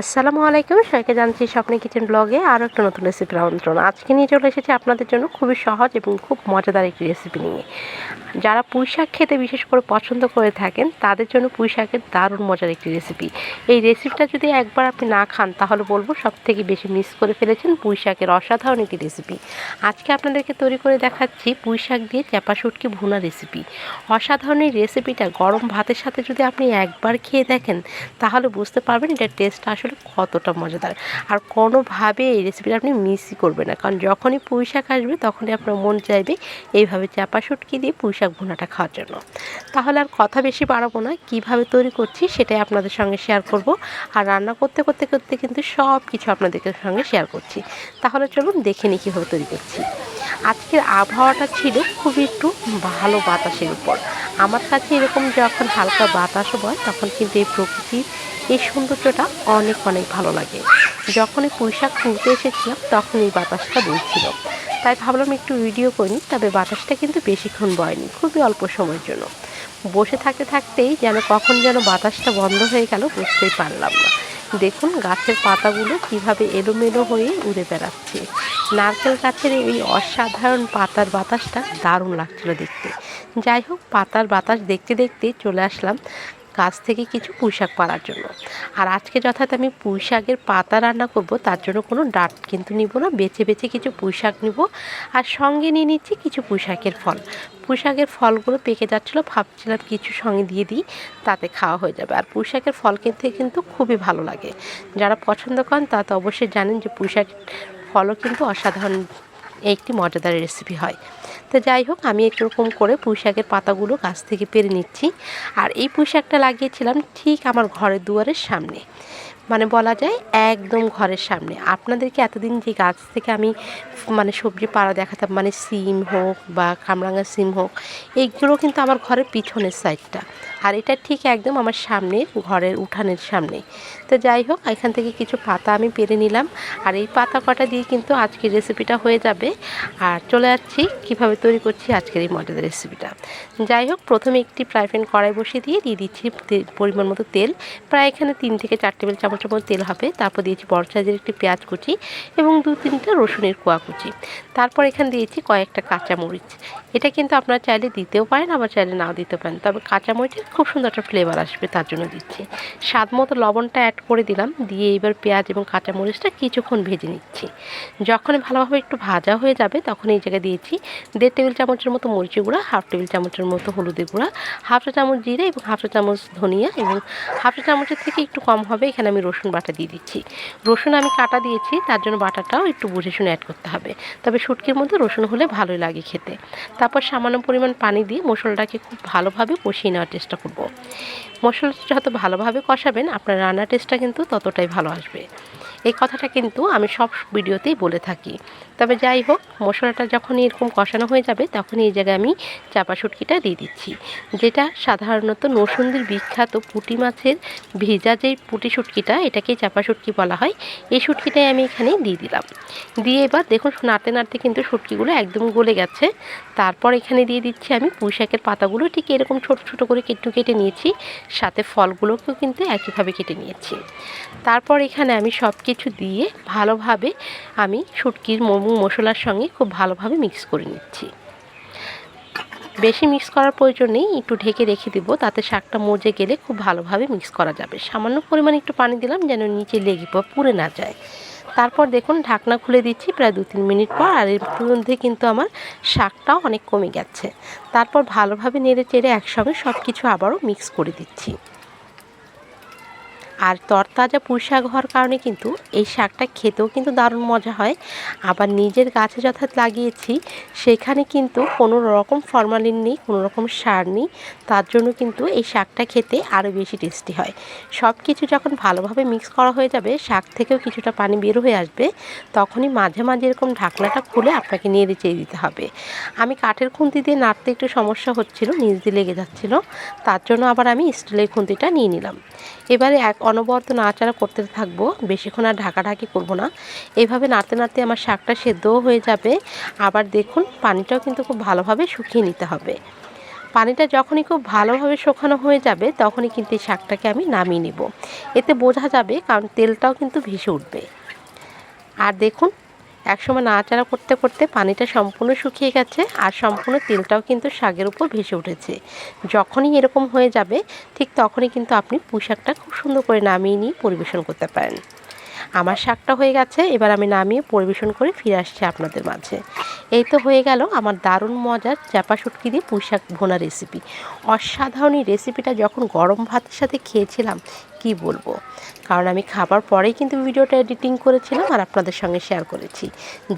আসসালামু আলাইকুম, সবাইকে জানছি স্বপ্নে কিচেন ব্লগে আরও একটা নতুন রেসিপির আমন্ত্রণ। আজকে নিয়ে চলে এসেছি আপনাদের জন্য খুবই সহজ এবং খুব মজাদার একটি রেসিপি নিয়ে। যারা পুঁই শাক খেতে বিশেষ করে পছন্দ করে থাকেন, তাদের জন্য পুঁই শাকের দারুণ মজার একটি রেসিপি এই রেসিপিটা যদি একবার আপনি না খান, তাহলে বলব সব থেকে বেশি মিস করে ফেলেছেন পুঁই শাকের অসাধারণ একটি রেসিপি আজকে আপনাদেরকে তৈরি করে দেখাচ্ছি পুঁই শাক দিয়ে চ্যাপা শুটকি ভুনা রেসিপি অসাধারণ এই রেসিপিটা গরম ভাতের সাথে যদি আপনি একবার খেয়ে দেখেন, তাহলে বুঝতে পারবেন এটা টেস্ট আসলে কতটা মজাদার। আর কোনোভাবে এই রেসিপিটা আপনি মিসই করবেন না। কারণ যখনই পুঁই শাক আসবে, তখনই আপনার মন চাইবে এইভাবে চাপা শুটকি দিয়ে পুঁই শাক ভুনাটা খাওয়ার জন্য। তাহলে আর কথা বেশি বাড়াবো না। কীভাবে তৈরি করছি সেটাই আপনাদের সঙ্গে শেয়ার করব। আর রান্না করতে করতে করতে কিন্তু সব কিছু আপনাদের সঙ্গে শেয়ার করছি। তাহলে চলুন দেখে নিই কীভাবে তৈরি করছি। আজকের আবহাওয়াটা ছিল খুবই একটু ভালো বাতাসের উপর। আমার কাছে এরকম যখন হালকা বাতাস বয়, তখন কিন্তু এই প্রকৃতির এই সৌন্দর্যটা অনেক অনেক ভালো লাগে। যখন এই পুঁইশাক তুলতে এসেছিলাম, তখন এই বাতাসটা বইছিল। তাই ভাবলাম একটু ভিডিও করি তবে বাতাসটা কিন্তু বেশিক্ষণ বয়নি, খুবই অল্প সময়ের জন্য। বসে থাকতে থাকতেই যেন কখন যেন বাতাসটা বন্ধ হয়ে গেল, বুঝতেই পারলাম না। দেখুন গাছের পাতাগুলো কীভাবে এলোমেলো হয়ে উড়ে বেড়াচ্ছে। নারকেল গাছের এই অসাধারণ পাতার বাতাসটা দারুণ লাগছিল দেখতে। যাই হোক, পাতার বাতাস দেখতে দেখতে চলে আসলাম গাছ থেকে কিছু পুঁইশাক পাড়ার জন্য। আর আজকে যথাৎ আমি পুঁইশাকের পাতা রান্না করব, তার জন্য কোনো ডাট কিন্তু নিব না, বেছে বেছে কিছু পুঁইশাক নিব আর সঙ্গে নিয়ে নিচ্ছি কিছু পুঁইশাকের ফল। পুঁইশাকের ফলগুলো পেকে যাচ্ছিল, ভাবছিলাম কিছু সঙ্গে দিয়ে দিই, তাতে খাওয়া হয়ে যাবে। আর পুঁইশাকের ফল কিনতে কিন্তু খুবই ভালো লাগে। যারা পছন্দ করেন তা তো অবশ্যই জানেন যে পুঁইশাকের ফলও কিন্তু অসাধারণ একটি মজাদার রেসিপি হয়। তো যাই হোক, আমি এরকম করে পুঁই শাকের পাতাগুলো গাছ থেকে পেরে নিচ্ছি। আর এই পুঁই শাকটা লাগিয়েছিলাম ঠিক আমার ঘরের দুয়ারের সামনে। মানে বলা যায় একদম ঘরের সামনে। আপনাদেরকে এতদিন যে গাছ থেকে আমি মানে সবজি পাড়া দেখাতাম মানে সিম হোক বা কামরাঙা সিম হোক এইগুলো কিন্তু আমার ঘরের পিছনের সাইডটা আর এটা ঠিক একদম আমার সামনে ঘরের উঠানের সামনে। তো যাই হোক, এখান থেকে কিছু পাতা আমি পেরে নিলাম। আর এই পাতা কটা দিয়ে কিন্তু আজকের রেসিপিটা হয়ে যাবে। আর চলে যাচ্ছি কীভাবে তৈরি করছি আজকের এই মজাদার রেসিপিটা যাই হোক, প্রথমে একটি ফ্রাই প্যান কড়াই বসিয়ে দিয়ে দিয়ে দিচ্ছি পরিমাণ মতো তেল। প্রায় এখানে তিন থেকে চার টেবিল চামচের মতো তেল হবে। তারপর দিয়েছি বড় সাইজের একটি পেঁয়াজ কুচি এবং দু তিনটা রসুনের কোয়া কুচি। তারপর এখানে দিয়েছি কয়েকটা কাঁচামরিচ। এটা কিন্তু আপনারা চাইলে দিতেও পারেন, আবার চাইলে নাও দিতে পারেন। তবে কাঁচামরিচের খুব সুন্দর একটা ফ্লেভার আসবে, তার জন্য দিচ্ছি। স্বাদ মতো লবণটা অ্যাড করে দিলাম, দিয়ে এবার পেঁয়াজ এবং কাঁচামরিচটা কিছুক্ষণ ভেজে নিচ্ছি। যখন ভালোভাবে একটু ভাজা হয়ে যাবে, তখন এই জায়গায় দিয়েছি দেড় টেবিল চামচের মতো মরিচি গুঁড়া, হাফ টেবিল চামচের মতো হলুদের গুঁড়া, হাফ চা চামচ জিরে এবং হাফ চা চামচ ধনিয়া এবং হাফ চা চামচের থেকে একটু কম হবে। এখানে আমি রসুন বাটা দিয়ে দিচ্ছি। রসুন আমি কাটা দিয়েছি, তার জন্য বাটাটাও একটু বুঝে শুনে অ্যাড করতে হবে। তবে শুটকির মধ্যে রসুন হলে ভালোই লাগে খেতে। তারপর সামান্য পরিমাণ পানি দিয়ে মশলাটাকে খুব ভালোভাবে কষিয়ে নেওয়ার চেষ্টা করব। মশলাটা যত ভালোভাবে কষাবেন, আপনার রান্নার টেস্টটা কিন্তু ততটাই ভালো আসবে। এই কথাটা কিন্তু আমি সব ভিডিওতেই বলে থাকি। তবে যাই হোক, মশলাটা যখন এরকম কষানো হয়ে যাবে তখন এই জায়গায় আমি চাপা শুটকিটা দিয়ে দিচ্ছি। যেটা সাধারণত নসুন্দির বিখ্যাত পুঁটি মাছের ভেজা যেই পুঁটি শুটকিটা এটাকে চাপা শুটকি বলা হয়, এই শুটকিটাই আমি এখানে দিয়ে দিলাম। দিয়ে এবার দেখুন, নাড়তে নাড়তে কিন্তু শুটকিগুলো একদম গলে গেছে। তারপর এখানে দিয়ে দিচ্ছি আমি পুঁই শাকের পাতাগুলো, ঠিক এরকম ছোট ছোট করে কেটে কেটে নিয়েছি, সাথে ফলগুলোকেও কিন্তু একইভাবে কেটে নিয়েছি। তারপর এখানে আমি সব কিছু দিয়ে ভালোভাবে আমি শুটকির মোমো মশলার সঙ্গে খুব ভালোভাবে মিক্স করে নিচ্ছি। বেশি মিক্স করার প্রয়োজন নেই, একটু ঢেকে রেখে দিব, তাতে শাকটা মজে গেলে খুব ভালোভাবে মিক্স করা যাবে। সামান্য পরিমাণে একটু পানি দিলাম যেন নিচে লেগে পুড়ে না যায়। তারপর দেখুন, ঢাকনা খুলে দিচ্ছি প্রায় দু তিন মিনিট পর, আর এর মধ্যে কিন্তু আমার শাকটাও অনেক কমে গেছে। তারপর ভালোভাবে নেড়ে চেড়ে একসঙ্গে সব কিছু আবারও মিক্স করে দিচ্ছি। আর তরতাজা পুঁই শাক হওয়ার কারণে কিন্তু এই শাকটা খেতেও কিন্তু দারুণ মজা হয়। আবার নিজের গাছে যথাৎ লাগিয়েছি, সেখানে কিন্তু কোনো রকম ফরমালিন নেই, কোনো রকম সার নেই। তার জন্য কিন্তু এই শাকটা খেতে আরও বেশি টেস্টি হয়। সব কিছু যখন ভালোভাবে মিক্স করা হয়ে যাবে, শাক থেকেও কিছুটা পানি বের হয়ে আসবে, তখনই মাঝে মাঝে এরকম ঢাকনাটা খুলে আপনাকে নেড়ে চেয়ে দিতে হবে। আমি কাঠের খুন্তি দিয়ে নাড়তে একটু সমস্যা হচ্ছিল, নিচ দিয়ে লেগে যাচ্ছিল। তার জন্য আবার আমি স্টিলের খুন্তিটা নিয়ে নিলাম। এবারে এক অনবরত নাড়াচাড়া করতে থাকব, বেশিক্ষণ আর ঢাকাঢাকি করব না। এইভাবে নাড়তে নাড়তে আমার শাকটা সেদ্ধও হয়ে যাবে। আবার দেখুন, পানিটাও কিন্তু খুব ভালোভাবে শুকিয়ে নিতে হবে। পানিটা যখনই খুব ভালোভাবে শুকানো হয়ে যাবে, তখনই কিন্তু এই শাকটাকে আমি নামিয়ে নেব। এতে বোঝা যাবে, কারণ তেলটাও কিন্তু ভেসে উঠবে। আর দেখুন একসময় নাড়াচাড়া করতে করতে পানিটা সম্পূর্ণ শুকিয়ে গেছে আর সম্পূর্ণ তেলটাও কিন্তু শাকের উপর ভেসে উঠেছে। যখনই এরকম হয়ে যাবে, ঠিক তখনই কিন্তু আপনি পুঁই শাকটা খুব সুন্দর করে নামিয়ে নিয়ে পরিবেশন করতে পারেন। আমার শাকটা হয়ে গেছে, এবার আমি নামিয়ে পরিবেশন করে ফিরে আসছি আপনাদের মাঝে। এই তো হয়ে গেল আমার দারুণ মজার চাপা শুটকি দিয়ে পুঁই শাক ভোনা রেসিপি অসাধারণ রেসিপিটা যখন গরম ভাতের সাথে খেয়েছিলাম কি বলব? কারণ আমি খাবার পরেই কিন্তু ভিডিওটা এডিটিং করেছিলাম আর আপনাদের সঙ্গে শেয়ার করেছি।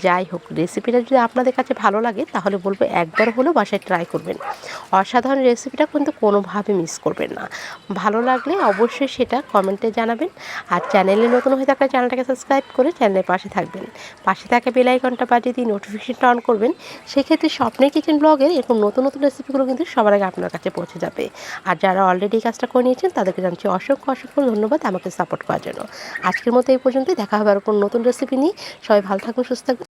যাই হোক রেসিপিটা যদি আপনাদের কাছে ভালো লাগে, তাহলে বলব একবার হলেও বাসায় ট্রাই করবেন। অসাধারণ রেসিপিটা কিন্তু কোনোভাবে মিস করবেন না। ভালো লাগলে অবশ্যই সেটা কমেন্টে জানাবেন। আর চ্যানেলে নতুন হয়ে থাকলে চ্যানেলটাকে সাবস্ক্রাইব করে চ্যানেলের পাশে থাকবেন। পাশে থাকা বেল আইকনটা বাজিয়ে দিয়ে নোটিফিকেশনটা অন করবেন। সেক্ষেত্রে স্বপ্নের কিচেন ব্লগের এরকম নতুন নতুন রেসিপিগুলো কিন্তু সবার আগে আপনার কাছে পৌঁছে যাবে। আর যারা অলরেডি কাজটা করে নিয়েছেন, তাদেরকে জানছি অসংখ্য অসংখ্য অসংখ্য ধন্যবাদ আমাকে সাপোর্ট করার জন্য। আজকের মতো এই পর্যন্তই। দেখা হবে আর কোনো নতুন রেসিপি নিয়ে। সবাই ভালো থাকুন, সুস্থ থাকুন।